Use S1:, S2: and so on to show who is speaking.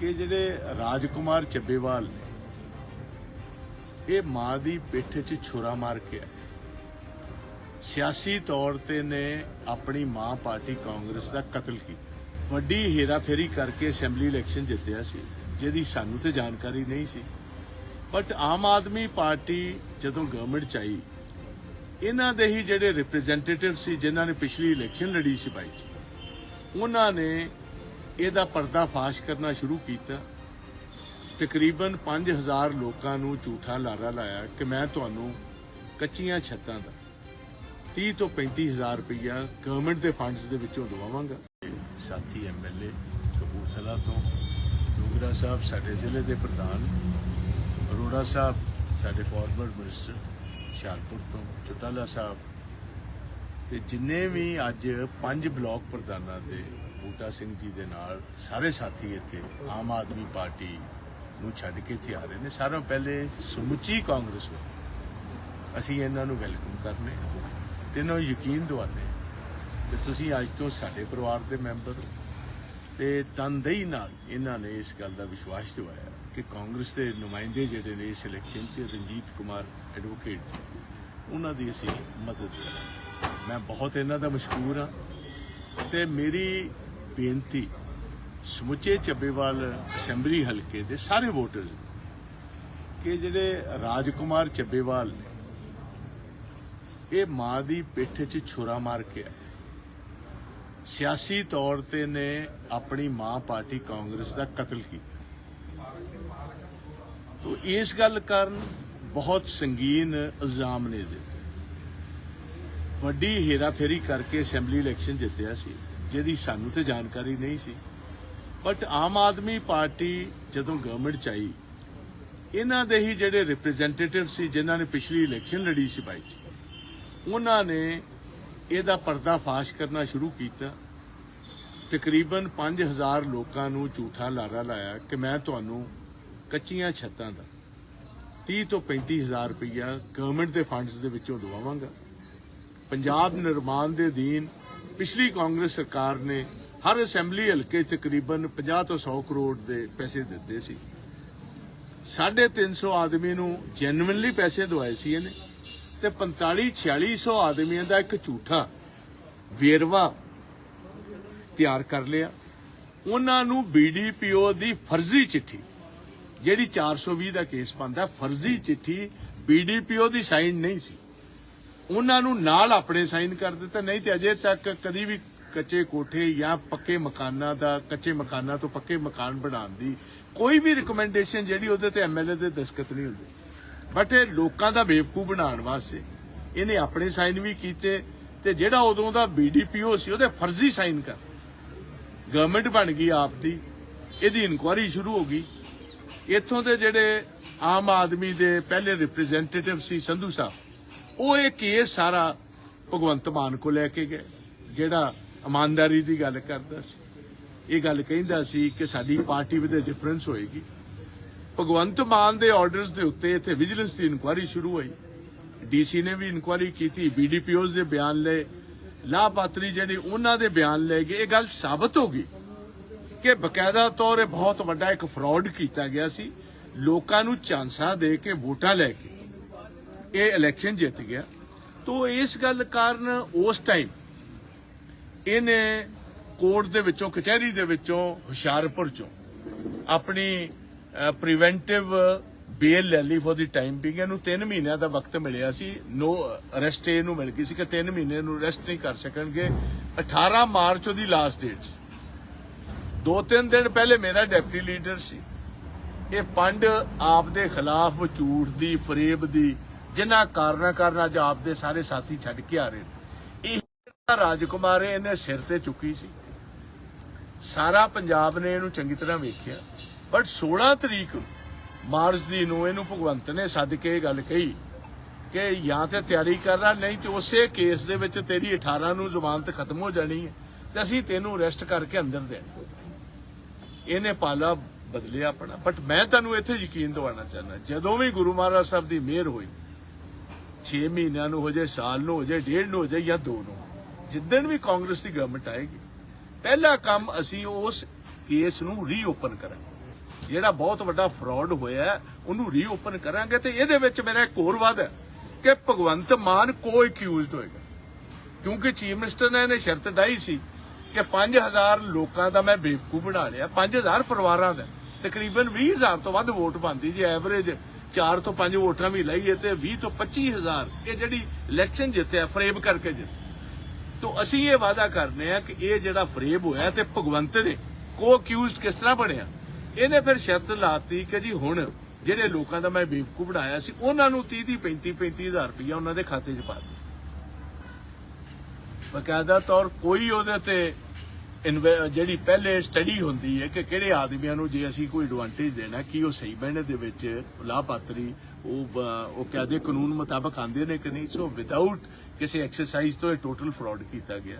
S1: ਕਿ ਜਿਹੜੇ ਰਾਜਕੁਮਾਰ ਚੱਬੇਵਾਲ ਨੇ, ਇਹ ਮਾਂ ਦੀ ਪਿੱਠ 'ਚ ਛੁਰਾ ਮਾਰ ਕੇ ਆਏ। ਸਿਆਸੀ ਤੌਰ ਤੇ ਨੇ ਆਪਣੀ ਮਾਂ ਪਾਰਟੀ ਕਾਂਗਰਸ ਦਾ ਕਤਲ ਕੀਤਾ। ਵੱਡੀ ਹੇਰਾਫੇਰੀ ਕਰਕੇ ਅਸੈਂਬਲੀ ਇਲੈਕਸ਼ਨ ਜਿੱਤਿਆ ਸੀ, ਜਿਹਦੀ ਸਾਨੂੰ ਤੇ ਜਾਣਕਾਰੀ ਨਹੀਂ ਸੀ। ਬਟ ਆਮ ਆਦਮੀ ਪਾਰਟੀ ਜਦੋਂ ਗਵਰਨਮੈਂਟ ਚ ਆਈ, ਇਹਨਾਂ ਦੇ ਹੀ ਜਿਹੜੇ ਰਿਪਰੈਜ਼ੈਂਟੇਟਿਵ ਸੀ, ਜਿਨ੍ਹਾਂ ਨੇ ਪਿਛਲੀ ਇਲੈਕਸ਼ਨ ਲੜੀ ਸੀ ਭਾਈ ਉਹਨਾਂ ਨੇ ਇਹਦਾ ਪਰਦਾਫਾਸ਼ ਕਰਨਾ ਸ਼ੁਰੂ ਕੀਤਾ। ਤਕਰੀਬਨ 5000 ਲੋਕਾਂ ਨੂੰ ਝੂਠਾ ਲਾਰਾ ਲਾਇਆ ਕਿ ਮੈਂ ਤੁਹਾਨੂੰ ਕੱਚੀਆਂ ਛੱਤਾਂ ਦਾ 30 ਤੋਂ 35000 ਰੁਪਈਆ ਗਵਰਨਮੈਂਟ ਦੇ ਫੰਡਸ ਦੇ ਵਿੱਚੋਂ ਦਵਾਵਾਂਗਾ। ਸਾਥੀ ਐਮਐਲਏ ਕਪੂਰਥਲਾ ਤੋਂ, ਡੋਗਰਾ ਸਾਹਿਬ ਸਾਡੇ ਜ਼ਿਲ੍ਹੇ ਦੇ ਪ੍ਰਧਾਨ, ਅਰੋੜਾ ਸਾਹਿਬ ਸਾਡੇ ਫਾਰਮਰ ਮਿਨਿਸਟਰ ਹੁਸ਼ਿਆਰਪੁਰ ਤੋਂ, ਚੁਟਾਲਾ ਸਾਹਿਬ। ਤੇ ਜਿੰਨੇ ਵੀ ਅੱਜ ਪੰਜ ਬਲਾਕ ਪ੍ਰਧਾਨਾਂ ਦੇ ਬੂਟਾ ਸਿੰਘ ਜੀ ਦੇ ਨਾਲ ਸਾਰੇ ਸਾਥੀ ਇੱਥੇ ਆਮ ਆਦਮੀ ਪਾਰਟੀ ਨੂੰ ਛੱਡ ਕੇ ਇੱਥੇ ਆ ਰਹੇ ਨੇ। ਸਾਰਿਆਂ ਤੋਂ ਪਹਿਲੇ ਸਮੁੱਚੀ ਕਾਂਗਰਸ ਨੂੰ ਅਸੀਂ ਇਹਨਾਂ ਨੂੰ ਵੈਲਕਮ ਕਰਨੇ ਤੇ ਇਹਨਾਂ ਨੂੰ ਯਕੀਨ ਦਿਵਾਉਂਦੇ ਹਾਂ ਕਿ ਤੁਸੀਂ ਅੱਜ ਤੋਂ ਸਾਡੇ ਪਰਿਵਾਰ ਦੇ ਮੈਂਬਰ ਹੋ ਤੇ ਤਨਦੇਹੀ ਨਾਲ ਇਹਨਾਂ ਨੇ ਇਸ ਗੱਲ ਦਾ ਵਿਸ਼ਵਾਸ ਦਿਵਾਇਆ ਕਿ ਕਾਂਗਰਸ ਦੇ ਨੁਮਾਇੰਦੇ ਜਿਹੜੇ ਨੇ ਇਸ ਇਲੈਕਸ਼ਨ 'ਚ ਰਣਜੀਤ ਕੁਮਾਰ ਐਡਵੋਕੇਟ ਉਹਨਾਂ ਦੀ ਅਸੀਂ ਮਦਦ ਕਰਾਂਗੇ। ਮੈਂ ਬਹੁਤ ਇਹਨਾਂ ਦਾ ਮਸ਼ਕੂਰ ਹਾਂ ਤੇ ਮੇਰੀ ਬੇਨਤੀ, ਸਮੁੱਚੇ ਚੱਬੇਵਾਲ ਅਸੈਂਬਲੀ ਹਲਕੇ ਦੇ ਸਾਰੇ ਵੋਟਰ ਨੂੰ ਕਿ ਜਿਹੜੇ ਰਾਜਕੁਮਾਰ ਚੱਬੇਵਾਲ ਨੇ, ਇਹ ਮਾਂ ਦੀ ਪਿੱਠ 'ਚ ਛੁਰਾ ਮਾਰ ਕੇ ਆਏ। ਸਿਆਸੀ ਤੌਰ ਤੇ ਨੇ ਆਪਣੀ ਮਾਂ ਪਾਰਟੀ ਕਾਂਗਰਸ ਦਾ ਕਤਲ ਕੀਤਾ। ਤੋ ਇਸ ਗੱਲ ਕਾਰਨ ਬਹੁਤ ਸੰਗੀਨ ਇਲਜ਼ਾਮ ਨੇ ਇਹਦੇ ਤੇ। ਵੱਡੀ ਹੇਰਾਫੇਰੀ ਕਰਕੇ ਅਸੈਂਬਲੀ ਇਲੈਕਸ਼ਨ ਜਿੱਤਿਆ ਸੀ। ਜਿਹਦੀ ਸਾਨੂੰ ਤੇ ਜਾਣਕਾਰੀ ਨਹੀਂ ਸੀ। ਬਟ ਆਮ ਆਦਮੀ ਪਾਰਟੀ ਜਦੋਂ ਗਵਰਨਮੈਂਟ ਚ ਆਈ, ਇਹਨਾਂ ਦੇ ਹੀ ਜਿਹੜੇ ਰਿਪਰੈਜ਼ੈਂਟੇਟਿਵ ਸੀ, ਜਿਨ੍ਹਾਂ ਨੇ ਪਿਛਲੀ ਇਲੈਕਸ਼ਨ ਲੜੀ ਸੀ ਭਾਈ ਉਹਨਾਂ ਨੇ ਇਹਦਾ ਪਰਦਾਫਾਸ਼ ਕਰਨਾ ਸ਼ੁਰੂ ਕੀਤਾ। ਤਕਰੀਬਨ 5000 ਲੋਕਾਂ ਨੂੰ ਝੂਠਾ ਲਾਰਾ ਲਾਇਆ ਕਿ ਮੈਂ ਤੁਹਾਨੂੰ ਕੱਚੀਆਂ ਛੱਤਾਂ ਦਾ 30 ਤੋਂ 35000 ਰੁਪਈਆ ਗਵਰਨਮੈਂਟ ਦੇ ਫੰਡਸ ਦੇ ਵਿੱਚੋਂ ਦਵਾਵਾਂਗਾ। ਪੰਜਾਬ ਨਿਰਮਾਣ ਦੇ ਅਧੀਨ ਪਿਛਲੀ ਕਾਂਗਰਸ ਸਰਕਾਰ ਨੇ ਹਰ ਅਸੈਂਬਲੀ ਹਲਕੇ ਤਕਰੀਬਨ 50 ਤੋਂ 100 ਕਰੋੜ ਦੇ ਪੈਸੇ ਦਿੱਤੇ ਸੀ। 350 ਆਦਮੀ ਨੂੰ ਜੈਨੂਇਨਲੀ ਪੈਸੇ ਦਵਾਏ ਸੀ ਇਹਨੇ ਤੇ 45 4600 ਆਦਮੀਆਂ ਦਾ ਇੱਕ ਝੂਠਾ ਵੇਰਵਾ ਤਿਆਰ ਕਰ ਲਿਆ। ਉਹਨਾਂ ਨੂੰ ਬੀਡੀਪੀਓ ਦੀ ਫਰਜ਼ੀ ਚਿੱਠੀ, ਜਿਹੜੀ 420 ਦਾ ਕੇਸ ਬੰਦਾ ਫਰਜ਼ੀ ਚਿੱਠੀ ਬੀਡੀਪੀਓ ਦੀ ਸਾਈਨ ਨਹੀਂ ਸੀ। ਉਹਨਾਂ ਨੂੰ ਨਾਲ ਆਪਣੇ ਸਾਈਨ ਕਰ ਦਿੱਤਾ। ਨਹੀਂ ਤੇ ਅਜੇ ਤੱਕ ਕਦੀ ਵੀ ਕੱਚੇ ਕੋਠੇ ਜਾਂ ਪੱਕੇ ਮਕਾਨਾਂ ਦਾ, ਕੱਚੇ ਮਕਾਨਾਂ ਤੋਂ ਪੱਕੇ ਮਕਾਨ ਬਣਾਉਣ ਦੀ ਕੋਈ ਵੀ ਰეკਮੈਂਡੇਸ਼ਨ ਜਿਹੜੀ ਉਹਦੇ ਤੇ ਐਮਐਲਏ ਦੇ ਦਸਖਤ ਨਹੀਂ ਹੁੰਦੇ। ਬਟ ਇਹ ਲੋਕਾਂ ਦਾ ਬੇਵਕੂ ਬਣਾਉਣ ਵਾਸਤੇ ਇਹਨੇ ਆਪਣੇ ਸਾਈਨ ਵੀ ਕੀਤੇ ਤੇ ਜਿਹੜਾ ਉਦੋਂ ਦਾ ਬੀਡੀਪੀਓ ਸੀ, ਉਹਦੇ ਫਰਜ਼ੀ ਸਾਈਨ ਕਰ। ਗਵਰਨਮੈਂਟ ਬਣ ਗਈ ਆਪ ਦੀ, ਇਹਦੀ ਇਨਕੁਆਰੀ ਸ਼ੁਰੂ ਹੋ ਗਈ। ਇੱਥੋਂ ਦੇ ਜਿਹੜੇ ਆਮ ਆਦਮੀ ਦੇ ਪਹਿਲੇ ਰਿਪਰੈਜ਼ੈਂਟੇਟਿਵ ਸੀ ਸੰਧੂ ਸਾਹਿਬ ਉਹ ਇਹ ਕੇਸ ਸਾਰਾ ਭਗਵੰਤ ਮਾਨ ਕੋ ਲੈ ਕੇ ਗਏ, ਜਿਹੜਾ ਇਮਾਨਦਾਰੀ ਦੀ ਗੱਲ ਕਰਦਾ ਸੀ। ਇਹ ਗੱਲ ਕਹਿੰਦਾ ਸੀ ਕਿ ਸਾਡੀ ਪਾਰਟੀ ਵਿੱਚ ਡਿਫਰੈਂਸ ਹੋਏਗੀ। ਭਗਵੰਤ ਮਾਨ ਦੇ ਆਰਡਰਸ ਦੇ ਉੱਤੇ ਇੱਥੇ ਵਿਜੀਲੈਂਸ ਦੀ ਇਨਕੁਆਇਰੀ ਸ਼ੁਰੂ ਹੋਈ। ਡੀਸੀ ਨੇ ਵੀ ਇਨਕੁਆਇਰੀ ਕੀਤੀ ਬੀਡੀਪੀਓਜ਼ ਦੇ ਬਿਆਨ ਲਏ। ਲਾਭਪਾਤਰੀ ਜਿਹੜੇ ਉਹਨਾਂ ਦੇ ਬਿਆਨ ਲੈ ਗਏ। ਇਹ ਗੱਲ ਸਾਬਤ ਹੋ ਗਈ ਕਿ ਬਕਾਇਦਾ ਤੌਰ 'ਤੇ ਬਹੁਤ ਵੱਡਾ ਇੱਕ ਫਰਾਡ ਕੀਤਾ ਗਿਆ ਸੀ। ਲੋਕਾਂ ਨੂੰ ਚਾਂਸਾ ਦੇ ਕੇ ਵੋਟਾਂ ਲੈ ਕੇ। ਇਹ ਇਲੈਕਸ਼ਨ ਜਿੱਤ ਗਿਆ। ਤੋਂ ਇਸ ਗੱਲ ਕਾਰਨ ਉਸ ਟਾਈਮ ਇਹਨੇ ਕੋਰਟ ਦੇ ਵਿੱਚੋਂ, ਕਚਹਿਰੀ ਦੇ ਵਿੱਚੋਂ ਹੁਸ਼ਿਆਰਪੁਰ ਚੋਂ ਆਪਣੀ ਪ੍ਰੀਵੈਂਟਿਵ ਬੇਲ ਲੈ ਲਈ। ਫॉर ਦੀ ਟਾਈਮ ਬਿੰਗ ਇਹਨੂੰ 3 ਮਹੀਨਿਆਂ ਦਾ ਵਕਤ ਮਿਲਿਆ ਸੀ। ਨੋ ਅਰੈਸਟ ਇਹਨੂੰ ਮਿਲ ਗਈ ਸੀ ਕਿ 3 ਮਹੀਨੇ ਨੂੰ ਅਰੈਸਟ ਨਹੀਂ ਕਰ ਸਕਣਗੇ। 18 ਮਾਰਚ ਉਹਦੀ ਲਾਸਟ ਡੇਟ ਸੀ। ਦੋ ਤਿੰਨ ਦਿਨ ਪਹਿਲੇ ਮੇਰਾ ਡਿਪਟੀ ਲੀਡਰ ਸੀ। ਇਹ ਪੰਡ ਆਪ ਦੇ ਖਿਲਾਫ ਝੂਠ ਦੀ, ਫਰੇਬ ਦੀ ਜਿਨ੍ਹਾਂ ਕਾਰਨਾਂ ਕਾਰਨ ਅੱਜ ਆਪ ਦੇ ਸਾਰੇ ਸਾਥੀ ਛੱਡ ਕੇ ਆ ਰਹੇ ਨੇ। ਇਹ ਰਾਜਕੁਮਾਰ ਇਹਨੇ ਸਿਰ ਤੇ ਚੁੱਕੀ ਸੀ। ਸਾਰਾ ਪੰਜਾਬ ਨੇ ਇਹਨੂੰ ਚੰਗੀ ਤਰ੍ਹਾਂ ਵੇਖਿਆ। ਬਟ 16 ਤਰੀਕ ਮਾਰਚ ਦੀ ਨੂੰ ਇਹਨੂੰ ਭਗਵੰਤ ਨੇ ਸੱਦ ਕੇ ਇਹ ਗੱਲ ਕਹੀ ਕਿ ਜਾਂ ਤੇ ਤਿਆਰੀ ਕਰਨਾ ਨਹੀਂ ਤੇ ਉਸੇ ਕੇਸ ਦੇ ਵਿੱਚ ਤੇਰੀ 18 ਨੂੰ ਜ਼ਮਾਨਤ ਖਤਮ ਹੋ ਜਾਣੀ ਹੈ ਤੇ ਅਸੀਂ ਤੈਨੂੰ ਅਰੈਸਟ ਕਰਕੇ ਅੰਦਰ ਦੇਣਾ। ਇਹਨੇ ਪਾਲਾ ਬਦਲਿਆ ਆਪਣਾ। ਬਟ ਮੈਂ ਤੁਹਾਨੂੰ ਇੱਥੇ ਯਕੀਨ ਦਿਵਾਉਣਾ ਚਾਹੁੰਦਾ, ਜਦੋਂ ਵੀ ਗੁਰੂ ਮਹਾਰਾਜ ਸਾਹਿਬ ਦੀ ਮਿਹਰ ਹੋਈ 6 ਮਹੀਨਿਆਂ ਨੂੰ ਹੋ ਜਾਏ ਸਾਲ ਨੂੰ ਹੋ ਜਾਏ ਡੇਢ ਨੂੰ ਹੋ ਜਾਏ ਜਾਂ ਦੋ ਨੂੰ। ਜਿੱਦਣ ਵੀ ਕਾਂਗਰਸ ਦੀ ਗਵਰਨਮੈਂਟ ਆਏਗੀ, ਪਹਿਲਾ ਕੰਮ ਅਸੀਂ ਉਸ ਕੇਸ ਨੂੰ ਰੀਓਪਨ ਕਰਾਂਗੇ। ਜਿਹੜਾ ਬਹੁਤ ਵੱਡਾ ਫਰਾਡ ਹੋਇਆ ਉਹਨੂੰ ਰੀਓਪਨ ਕਰਾਂਗੇ ਤੇ ਇਹਦੇ ਵਿੱਚ ਮੇਰਾ ਇੱਕ ਹੋਰ ਵਾਅਦਾ ਹੈ ਕਿ ਭਗਵੰਤ ਮਾਨ ਕੋ ਅਕਿਊਜ਼ਡ ਹੋਏਗਾ। ਕਿਉਂਕਿ ਚੀਫ ਮਿਨਿਸਟਰ ਨੇ ਇਹਨੇ ਸ਼ਰਤ ਡਾਈ ਸੀ ਕਿ 5000 ਲੋਕਾਂ ਦਾ ਮੈਂ ਬੇਵਕੂ ਬਣਾ ਲਿਆ 5000 ਪਰਿਵਾਰਾਂ ਦਾ। ਤਕਰੀਬਨ 20000 ਤੋਂ ਵੱਧ ਵੋਟ ਪਾਉਂਦੀ ਜੇ ਐਵਰੇਜ 4 ਤੋਂ 5 ਵੋਟਾਂ ਵੀ ਲਈਏ ਤੇ 20 ਤੋਂ 25000 ਇਹ ਜਿਹੜੀ ਇਲੈਕਸ਼ਨ ਜਿੱਤਿਆ ਫਰੇਬ ਕਰਕੇ ਜਿੱਤ। ਤੋਂ ਅਸੀਂ ਇਹ ਵਾਅਦਾ ਕਰਨੇ ਆ ਕਿ ਇਹ ਜਿਹੜਾ ਫਰੇਬ ਹੋਇਆ ਤੇ ਭਗਵੰਤ ਨੇ ਕੋ ਅਕਿਊਜ਼ਡ ਕਿਸ ਤਰ੍ਹਾਂ ਬਣਿਆ? ਇਹਨੇ ਫਿਰ ਸ਼ਰਤ ਲਾਤੀ ਕਿ ਜੀ ਹੁਣ ਜਿਹੜੇ ਲੋਕਾਂ ਦਾ ਮੈਂ ਬੇਵਕੂਫ ਬਣਾਇਆ ਸੀ, ਉਹਨਾਂ ਨੂੰ 30 30 35 35000 ਰੁਪਇਆ ਉਹਨਾਂ ਦੇ ਖਾਤੇ 'ਚ ਪਾ ਦਿੱਤਾ। ਬਕਾਇਦਾ ਤੌਰ ਕੋਈ ਉਹਦੇ ਤੇ ਜਿਹੜੀ ਪਹਿਲੇ ਸਟੱਡੀ ਹੁੰਦੀ ਹੈ ਕਿ ਕਿਹੜੇ ਆਦਮੀਆਂ ਨੂੰ ਜੇ ਅਸੀਂ ਕੋਈ ਐਡਵਾਂਟੇਜ ਦੇਣਾ, ਕੀ ਉਹ ਸਹੀ ਬਹਿਣੇ ਦੇ ਵਿੱਚ ਲਾਭਪਾਤਰੀ, ਉਹ ਉਹ ਕਾਇਦੇ ਕਾਨੂੰਨ ਮੁਤਾਬਕ ਆਂਦੇ ਨੇ ਕਿ ਨਹੀਂ? ਸੋ ਵਿਦਆਊਟ ਕਿਸੇ ਐਕਸਰਸਾਈਜ਼ ਤੋਂ ਇਹ ਟੋਟਲ ਫਰਾਡ ਕੀਤਾ ਗਿਆ।